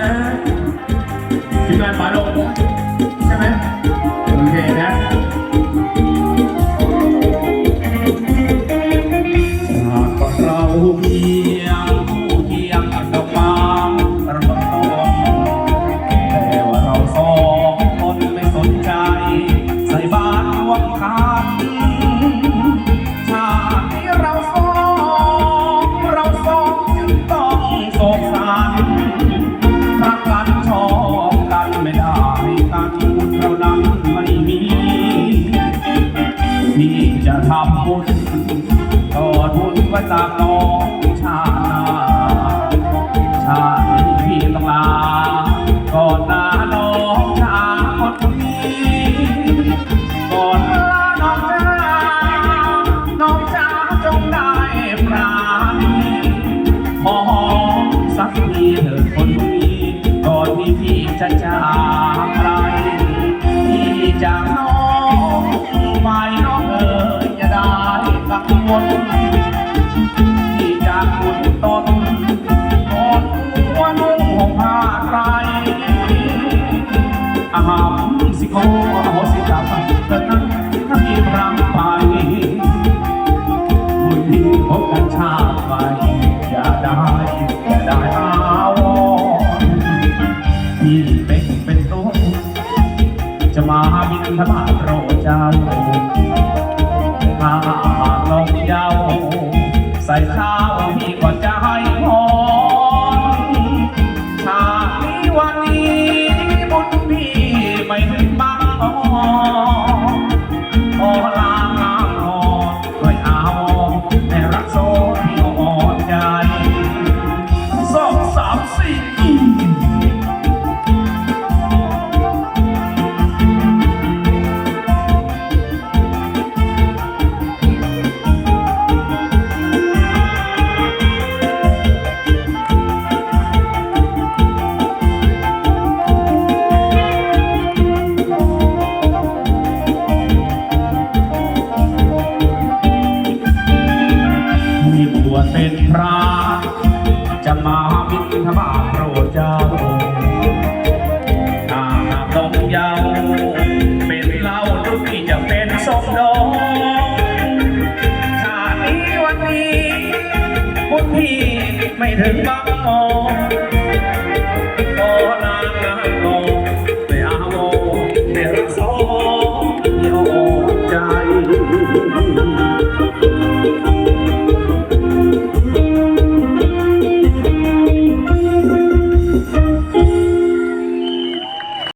นะทีมงานฝาโลงำบุญต่อทุนไว้ตามน้องชาติหน้าชาติพี่ต้องลาก่อนลาน้องชาคนนี้ก่อนลาน้องจ้าน้องจ้าจงได้ปราณีขอสักทีเถิดคนนี้ก่อนที่พี่จะจาก กังวลที่จากคุณตนกอดหัวนุ่งห่มผ้าไตรอาหามสิโกอโหสิกรรมเกิดนั้นถ้าพี่รังไปคุณที่พบกันชาติไปอย่าได้อย่าได้อาวรที่เป็นเป็นต้นจะมาบินทบาทโปรดเจ้าถ้า เป็นพระจะมาบิณฑบาตโปรดเจ้าถ้าหากลงยาวเป็นเล่าทุกที่จะเป็นสมดองชาตินี้วันนี้บุญพี่ไม่ถึงบางมอง